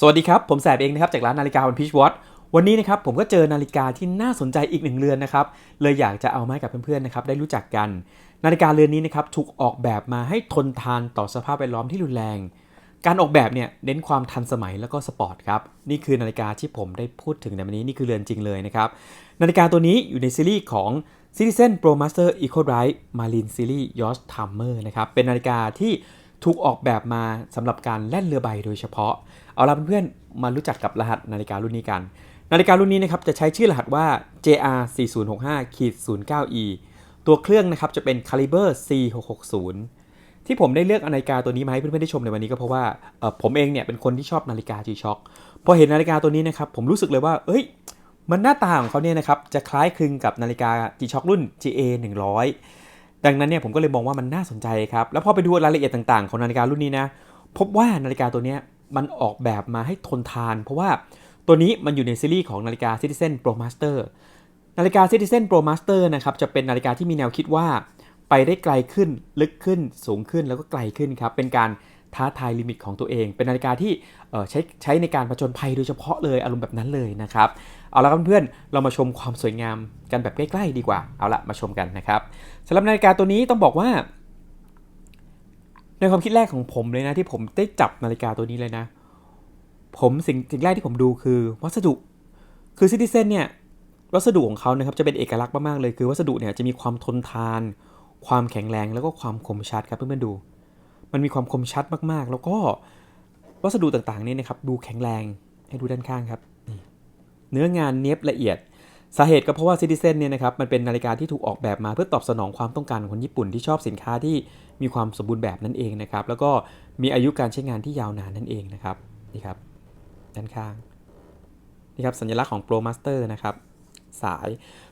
สวัสดีครับ ผมแสบเองนะครับ จากร้านนาฬิกาวันพิชวอตวันนี้นะครับผมก็เจอนาฬิกาที่น่าสนใจอีกหนึ่งเรือนนะครับ เลยอยากจะเอามาให้กับเพื่อนๆนะครับได้รู้จักกัน นาฬิกาเรือนนี้นะครับถูกออกแบบมาให้ทนทานต่อสภาพแวดล้อมที่รุนแรง การออกแบบเนี่ยเน้นความทันสมัยแล้วก็สปอร์ตครับนี่คือนาฬิกาที่ผมได้พูดถึงในวันนี้นี่คือเรือนจริงเลยนะครับนาฬิกาตัวนี้อยู่ในซีรีส์ของ Citizen Pro Master Eco Drive Marine Series Yacht Timer นะครับเป็นนาฬิกาที่ถูกออกแบบมาสำหรับการแล่นเรือใบโดยเฉพาะ เอาละเพื่อนๆ มารู้จักกับรหัสนาฬิการุ่นนี้กัน นาฬิการุ่นนี้นะครับจะใช้ชื่อรหัสว่า JR 4065 09E ตัวเครื่องนะครับจะเป็น Caliber C660 ที่ผมได้เลือกนาฬิกาตัวนี้มาให้เพื่อนๆได้ชมในวันนี้ก็เพราะว่าผมเองเนี่ยเป็นคนที่ชอบนาฬิกา G-Shock พอเห็นนาฬิกาตัวนี้นะครับผมรู้สึกเลยว่า เอ้ย มันหน้าตาของเขาเนี่ยนะครับจะคล้ายคลึงกับนาฬิกา G-Shock รุ่น GA 100ดังนั้นเนี่ยผมก็เลยมองว่ามันน่าสนใจครับแล้วพอไปดูรายละเอียดต่างๆ ของนาฬิการุ่นนี้นะพบว่านาฬิกาตัวเนี้ย มันออกแบบมาให้ทนทาน เพราะว่าตัวนี้มันอยู่ในซีรีส์ของนาฬิกา Citizen Pro Master นาฬิกา Citizen Pro Master นะครับจะเป็นนาฬิกาที่มีแนวคิดว่า ไปได้ไกลขึ้นลึกขึ้น สูงขึ้นแล้วก็ไกลขึ้นครับ เป็นการท้าทายลิมิตของตัวเอง เป็นนาฬิกาที่ใช้ใช้ในการผจญภัยโดยเฉพาะเลยอารมณ์แบบนั้นเลยนะครับ เอาละครับเพื่อนๆเรามาชมความสวยงามกันแบบใกล้ ๆ ดีกว่า เอาละมาชมกันนะครับสำหรับนาฬิกาตัวนี้ต้องบอกว่า ในความคิดแรกของผมเลยนะ ที่ผมได้จับนาฬิกาตัวนี้เลยนะ ผมสิ่งสิ่งแรกที่ผมดูคือวัสดุ คือซิติเซนเนี่ยวัสดุของเขานะครับจะเป็นเอกลักษณ์มากๆเลย คือวัสดุเนี่ยจะมีความทนทาน ความแข็งแรงแล้วก็ความคมชัดครับเพื่อนๆดู มันมีความคมชัดมากๆ แล้วก็วัสดุต่างๆเนี่ยนะครับดูแข็งแรงให้ดูด้านข้างครับ เนื้องานเนียบละเอียด สาเหตุก็เพราะว่าซิติเซนเนี่ยนะครับมันเป็นนาฬิกาที่ถูกออกแบบมาเพื่อตอบสนองความต้องการของคนญี่ปุ่นที่ชอบสินค้าที่มีความสมบูรณ์แบบนั่นเองนะครับแล้วก็มีอายุการใช้งานที่ยาวนานนั่นเองนะครับนี่ครับด้านข้างนี่ครับสัญลักษณ์ของ Pro Master นะครับสาย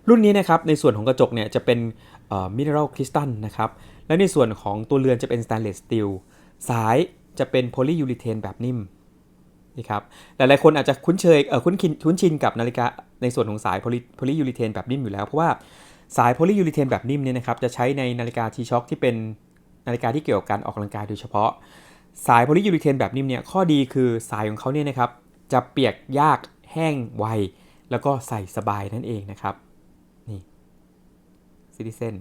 รุ่นนี้นะครับในส่วนของกระจกเนี่ยจะเป็นมิเนอรัลคริสตัลนะครับและในส่วนของตัวเรือนจะเป็นสแตนเลสสตีลสายจะเป็นโพลียูริเทนแบบนิ่ม นี่ครับหลายๆคนอาจจะคุ้นเชยเออคุ้นชินคุ้นชินกับนาฬิกาในส่วนของสายโพลีโพลียูริเทนแบบนิ่มอยู่แล้วเพราะว่าสายโพลียูริเทนแบบนิ่มเนี่ยนะครับจะใช้ในนาฬิกาทีช็อคที่เป็นนาฬิกาที่เกี่ยวกับการออกกำลังกายโดยเฉพาะ สายโพลียูริเทนแบบนิ่มเนี่ยข้อดีคือสายของเขาเนี่ยนะครับจะเปียกยากแห้งไว แล้วก็ใส่สบายนั่นเองนะครับนี่ซิติเซน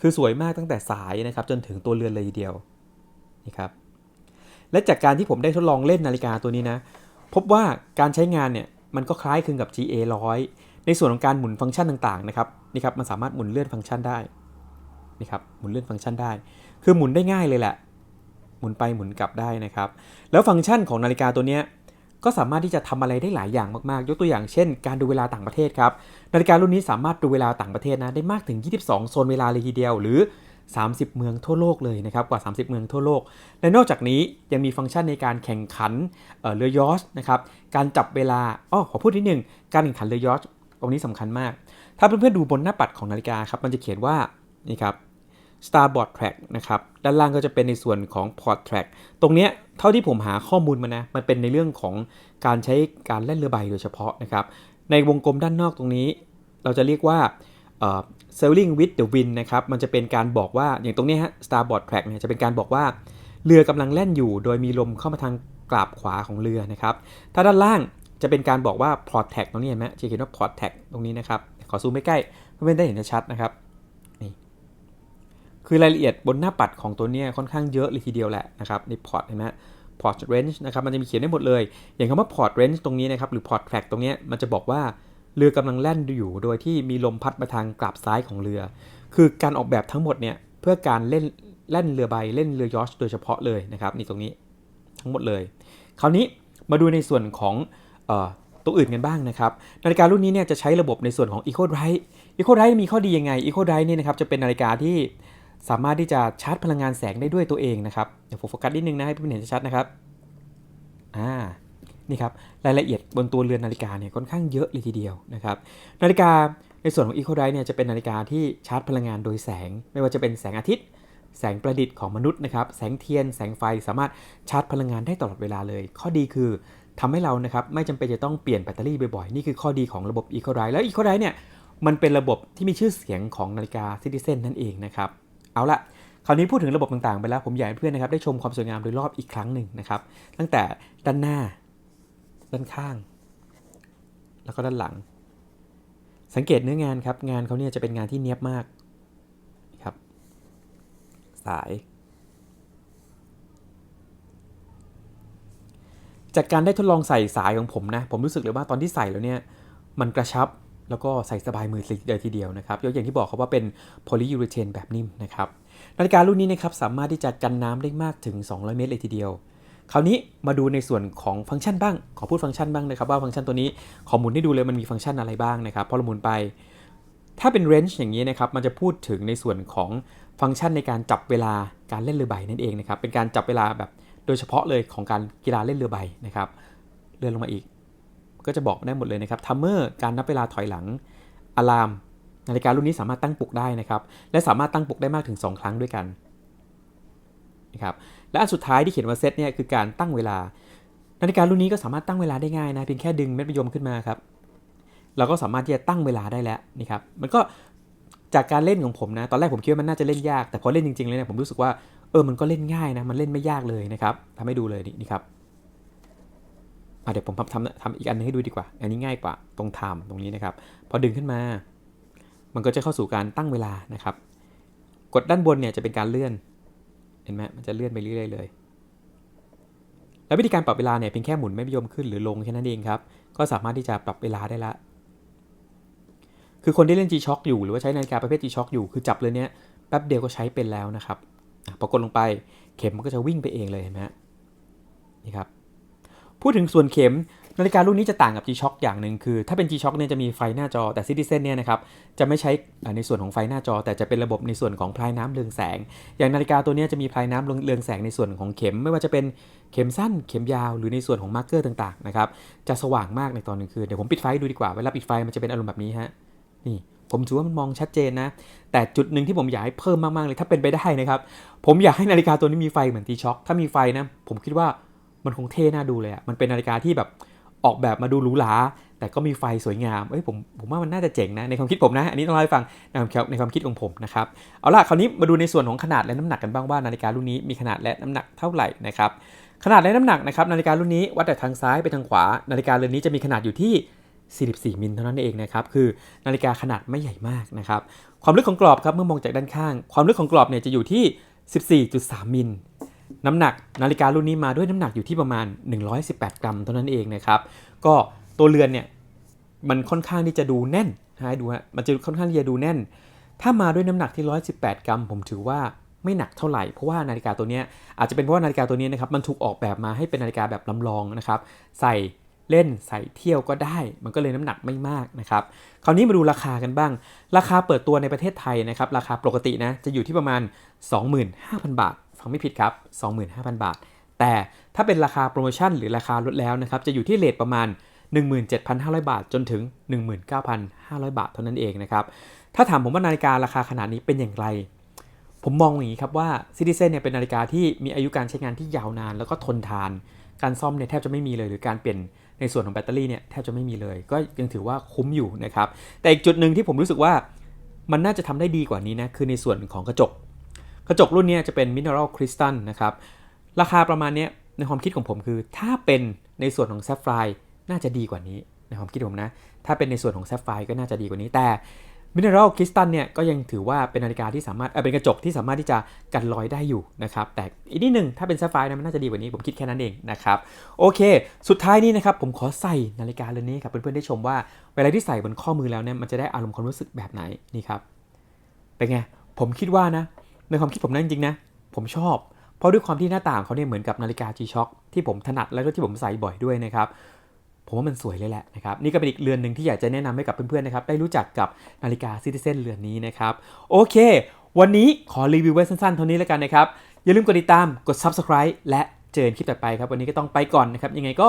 คือสวยมากตั้งแต่สายนะครับจนถึงตัวเรือนเลยทีเดียวนี่ครับ และจากการที่ผมได้ทดลองเล่นนาฬิกาตัวนี้นะ พบว่าการใช้งานเนี่ยมันก็คล้ายคลึงกับ GA 100ในส่วนของการหมุนฟังก์ชันต่างๆนะครับนี่ครับมันสามารถหมุนเลื่อนฟังก์ชันได้นี่ครับหมุนเลื่อนฟังก์ชันได้ คือหมุนได้ง่ายเลยแหละ หมุนไปหมุนกลับได้นะครับ แล้วฟังก์ชันของนาฬิกาตัวนี้ก็สามารถที่จะทำอะไรได้หลายอย่างมากๆ ยกตัวอย่างเช่น การดูเวลาต่างประเทศครับ นาฬิการุ่นนี้สามารถดูเวลาต่างประเทศนะได้มากถึง 22 โซนเวลาเลยทีเดียว หรือ 30 เมืองทั่วโลกเลยนะครับกว่า 30 เมืองทั่วโลก และนอกจากนี้ยังมีฟังก์ชันในการแข่งขันเรือยอชต์นะครับการจับเวลาอ้อขอพูดนิดนึงการแข่งขันเรือยอชต์ตรงนี้สำคัญมาก ถ้าเพื่อนๆดูบนหน้าปัดของนาฬิกาครับมันจะเขียนว่านี่ครับ Starboard Track นะครับด้านล่างก็จะเป็นในส่วนของ Port Track ตรงเนี้ยเท่าที่ผมหาข้อมูลมานะมันเป็นในเรื่องของการใช้การเล่นเรือใบโดยเฉพาะนะครับในวงกลมด้านนอกตรงนี้ เราจะเรียกว่า sailing with the wind นะครับ มันจะเป็นการบอกว่าอย่างตรงนี้ฮะ starboard track เนี่ยจะเป็นการบอกว่าเรือกำลังแล่นอยู่ โดยมีลมเข้ามาทางกราบขวาของเรือนะครับ ถ้าด้านล่างจะเป็นการบอกว่า port tack ตรงนี้เห็นไหมจะเขียนว่า port tack ตรงนี้นะครับ ขอซูมใกล้ๆเพื่อนๆได้เห็นชัดนะครับนี่คือรายละเอียดบนหน้าปัดของตัวนี้ค่อนข้างเยอะเลยทีเดียวแหละนะครับใน port เห็นไหม port range นะครับมันจะมีเขียนได้หมดเลย อย่างคำว่า port range ตรงนี้นะครับหรือ port track ตรงนี้มันจะบอกว่า เรือกำลังแล่นอยู่โดยที่มีลมพัดมาทางกลับซ้ายของเรือ คือการออกแบบทั้งหมดเนี่ยเพื่อการเล่นเล่นเรือใบเล่นเรือยอชโดยเฉพาะเลยนะครับนี่ตรงนี้ทั้งหมดเลย คราวนี้มาดูในส่วนของออตัวอื่นกันบ้างนะครับนาฬิการุ่นนี้เนี่ยจะใช้ระบบในส่วนของ Eco Drive Eco Drive มีข้อดียังไง Eco Drive เนี่ยนะครับจะเป็นนาฬิกาที่สามารถที่จะชาร์จพลังงานแสงได้ด้วยตัวเองนะครับเดี๋ยวโฟกัสนิดนึงนะให้เพื่อนเห็นชัดนะครับอ่า นี่ครับรายละเอียดบนตัวเรือนนาฬิกาเนี่ยค่อนข้างเยอะเลยทีเดียวนะครับนาฬิกาในส่วนของ Eco Drive เนี่ยจะเป็นนาฬิกาที่ชาร์จพลังงานโดยแสง ไม่ว่าจะเป็นแสงอาทิตย์ แสงประดิษฐ์ของมนุษย์นะครับแสงเทียน แสงไฟสามารถชาร์จพลังงานได้ตลอดเวลาเลย ข้อดีคือทำให้เรานะครับไม่จำเป็นจะต้องเปลี่ยนแบตเตอรี่บ่อยๆ นี่คือข้อดีของระบบ Eco Drive แล้ว Eco Drive เนี่ยมันเป็นระบบที่มีชื่อเสียงของนาฬิกา Citizen นั่นเองนะครับเอาละคราวนี้พูดถึงระบบต่างๆไปแล้วผมอยากให้เพื่อนนะครับได้ชมความสวยงามโดยรอบอีกครั้งหนึ่งนะครับตั้งแต่ด้านหน้า ด้านข้าง แล้วก็ด้านหลัง สังเกตเนื้องานครับ งานเขาเนี่ยจะเป็นงานที่เนียบมากครับ สาย จากการได้ทดลองใส่สายของผมนะ ผมรู้สึกเลยว่าตอนที่ใส่แล้วเนี่ย มันกระชับแล้วก็ใส่สบายมือเลยทีเดียวนะครับยกอย่างที่บอกครับว่าเป็นโพลียูเรเทนแบบนิ่มนะครับ นาฬิการุ่นนี้นะครับสามารถที่จะกันน้ำได้มากถึง 200 เมตรเลยทีเดียว คราวนี้มาดูในส่วนของฟังก์ชันบ้าง ขอพูดฟังก์ชันบ้างนะครับว่าฟังก์ชันตัวนี้ขอหมุนให้ดูเลยมันมีฟังก์ชันอะไรบ้างนะครับพอเราหมุนไป ถ้าเป็นเรนจ์อย่างนี้นะครับมันจะพูดถึงในส่วนของฟังก์ชันในการจับเวลาการเล่นเรือใบนั่นเองนะครับเป็นการจับเวลาแบบโดยเฉพาะเลยของการกีฬาเล่นเรือใบนะครับเลื่อนลงมาอีก ก็จะบอกได้หมดเลยนะครับทัมเมอร์การนับเวลาถอยหลังอะลามนาฬิการุ่นนี้สามารถตั้งปลุกได้นะครับและสามารถตั้งปลุกได้มากถึง 2 ครั้งด้วยกันนะครับ และอันสุดท้ายที่เขียนว่าเซตเนี่ยคือการตั้งเวลา นาฬิการุ่นนี้ก็สามารถตั้งเวลาได้ง่ายนะเพียงแค่ดึงเม็ดมะยมขึ้นมาครับเราก็สามารถที่จะตั้งเวลาได้แล้วนี่ครับมันก็จากการเล่นของผมนะ ตอนแรกผมคิดว่ามันน่าจะเล่นยาก แต่พอเล่นจริงๆเลยเนี่ยผมรู้สึกว่าเออมันก็เล่นง่ายนะมันเล่นไม่ยากเลยนะครับทำให้ดูเลยนี่นครับเดี๋ยวผมทำทำอีกอันนึงให้ดูดีกว่า อันนี้ง่ายกว่าตรงไทม์ตรงนี้นะครับ พอดึงขึ้นมา มันก็จะเข้าสู่การตั้งเวลานะครับ กดด้านบนเนี่ยจะเป็นการเลื่อน เห็นไหมมันจะเลื่อนไปเรื่อยๆเลย แล้ววิธีการปรับเวลาเนี่ยเพียงแค่หมุนไม่ยมขึ้นหรือลงแค่นั้นเองครับ ก็สามารถที่จะปรับเวลาได้ละ คือคนที่เล่น G-Shock อยู่หรือว่าใช้นาฬิกาประเภท G-Shock อยู่คือจับเลยเนี้ยแป๊บเดียวก็ใช้เป็นแล้วนะครับพอกดลงไปเข็มมันก็จะวิ่งไปเองเลยเห็นไหมนี่ครับ พูดถึงส่วนเข็ม นาฬิการุ่นนี้จะต่างกับ G-Shock อย่างหนึ่งคือ ถ้าเป็น G-Shock เนี่ยจะมีไฟหน้าจอแต่ Citizen เนี่ยนะครับจะไม่ใช้ในส่วนของไฟหน้าจอ แต่จะเป็นระบบในส่วนของพลายน้ำเรืองแสง อย่างนาฬิกาตัวนี้จะมีพลายน้ำเรืองแสงในส่วนของเข็ม ไม่ว่าจะเป็นเข็มสั้นเข็มยาวหรือในส่วนของมาร์กเกอร์ต่างๆนะครับจะสว่างมากในตอนกลางคืนเดี๋ยวผมปิดไฟดูดีกว่าเวลาปิดไฟมันจะเป็นอารมณ์แบบนี้ฮะนี่ผมถือว่ามันมองชัดเจนนะ แต่จุดหนึ่งที่ผมอยากให้เพิ่มมาก ๆ เลยถ้าเป็นไปได้นะครับ ผมอยากให้นาฬิกาตัวนี้มีไฟเหมือน G-Shock ถ้ามีไฟนะ ผมคิดว่ามันคงเท่น่าดูเลยอะมันเป็นนาฬิกาที่แบบ ออกแบบมาดูหรูหราแต่ก็มีไฟสวยงาม เอ้ยผมผมว่ามันน่าจะเจ๋งนะในความคิดผมนะ อันนี้ต้องเล่าให้ฟังในความในความคิดของผมนะครับ เอาล่ะคราวนี้มาดูในส่วนของขนาดและน้ำหนักกันบ้างว่านาฬิการุ่นนี้มีขนาดและน้ำหนักเท่าไหร่นะครับ ขนาดและน้ำหนักนะครับนาฬิการุ่นนี้วัดจากทางซ้ายไปทางขวา นาฬิกาเรือนนี้จะมีขนาดอยู่ที่ 44 มิลเท่านั้นเองนะครับ คือนาฬิกาขนาดไม่ใหญ่มากนะครับ ความลึกของกรอบครับเมื่อมองจากด้านข้าง ความลึกของกรอบเนี่ยจะอยู่ที่ 14.3 มิล น้ำหนักนาฬิการุ่นนี้มาด้วยน้ำหนักอยู่ที่ประมาณ 118 กรัมเท่านั้นเองนะครับก็ตัวเรือนเนี่ยมันค่อนข้างที่จะดูแน่นให้ดูฮะมันจะค่อนข้างที่จะดูแน่น ถ้ามาด้วยน้ำหนักที่ 118 กรัม ผมถือว่าไม่หนักเท่าไหร่ เพราะว่านาฬิกาตัวนี้อาจจะเป็นเพราะว่านาฬิกาตัวนี้นะครับมันถูกออกแบบมาให้เป็นนาฬิกาแบบลำลองนะครับใส่เล่นใส่เที่ยวก็ได้ มันก็เลยน้ำหนักไม่มากนะครับคราวนี้มาดูราคากันบ้าง ราคาเปิดตัวในประเทศไทยนะครับราคาปกตินะจะอยู่ที่ประมาณ 25,000 บาท ฟังไม่ผิดครับ 25,000 บาท แต่ถ้าเป็นราคาโปรโมชั่นหรือราคาลดแล้วนะครับ จะอยู่ที่เลทประมาณ 17,500 บาท จนถึง 19,500 บาทเท่านั้นเองนะครับ ถ้าถามผมว่านาฬิการาคาขนาดนี้เป็นอย่างไร ผมมองอย่างนี้ครับว่า Citizen เนี่ยเป็นนาฬิกาที่มีอายุการใช้งานที่ยาวนาน แล้วก็ทนทาน การซ่อมเนี่ยแทบจะไม่มีเลยหรือการเปลี่ยนในส่วนของแบตเตอรี่เนี่ยแทบจะไม่มีเลย ก็ยังถือว่าคุ้มอยู่นะครับ แต่อีกจุดหนึ่งที่ผมรู้สึกว่ามันน่าจะทำได้ดีกว่านี้นะคือในส่วนของกระจก กระจกรุ่นนี้จะเป็นมินเนอรัลคริสตัลนะครับ ราคาประมาณนี้ในความคิดของผมคือ ถ้าเป็นในส่วนของแซฟไฟร์น่าจะดีกว่านี้ในความคิดผมนะ ถ้าเป็นในส่วนของแซฟไฟร์ก็น่าจะดีกว่านี้แต่มินเนอรัลคริสตัลเนี่ยก็ยังถือว่าเป็นนาฬิกาที่สามารถเออเป็นกระจกที่สามารถที่จะกันรอยได้อยู่นะครับ แต่อีกนิดนึงถ้าเป็นแซฟไฟนะมันน่าจะดีกว่านี้ผมคิดแค่นั้นเองนะครับโอเค สุดท้ายนี้นะครับผมขอใส่นาฬิกาเรือนนี้ครับเพื่อนๆได้ชมว่าเวลาที่ใส่บนข้อมือแล้วเนี่ยมันจะได้อารมณ์ความรู้สึกแบบไหนนี่ครับเป็นไงผมคิดว่านะ ในความคิดผมนะจริงๆนะ ผมชอบ เพราะด้วยความที่หน้าต่างเขาเนี่ยเหมือนกับนาฬิกา G-Shock ที่ผมถนัดแล้วก็ที่ผมใส่บ่อยด้วยนะครับผมว่ามันสวยเลยแหละนะครับนี่ก็เป็นอีกเรือนหนึ่งที่อยากจะแนะนำให้กับเพื่อนๆนะครับได้รู้จักกับนาฬิกา Citizen เรือนนี้นะครับโอเค วันนี้ขอรีวิวไว้สั้นๆเท่านี้แล้วกันนะครับอย่าลืมกดติดตามกด Subscribe และเจอกันคลิปต่อไปครับ วันนี้ก็ต้องไปก่อนนะครับยังไงก็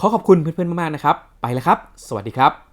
ขอขอบคุณเพื่อนๆมากๆนะครับ ไปแล้วครับ สวัสดีครับ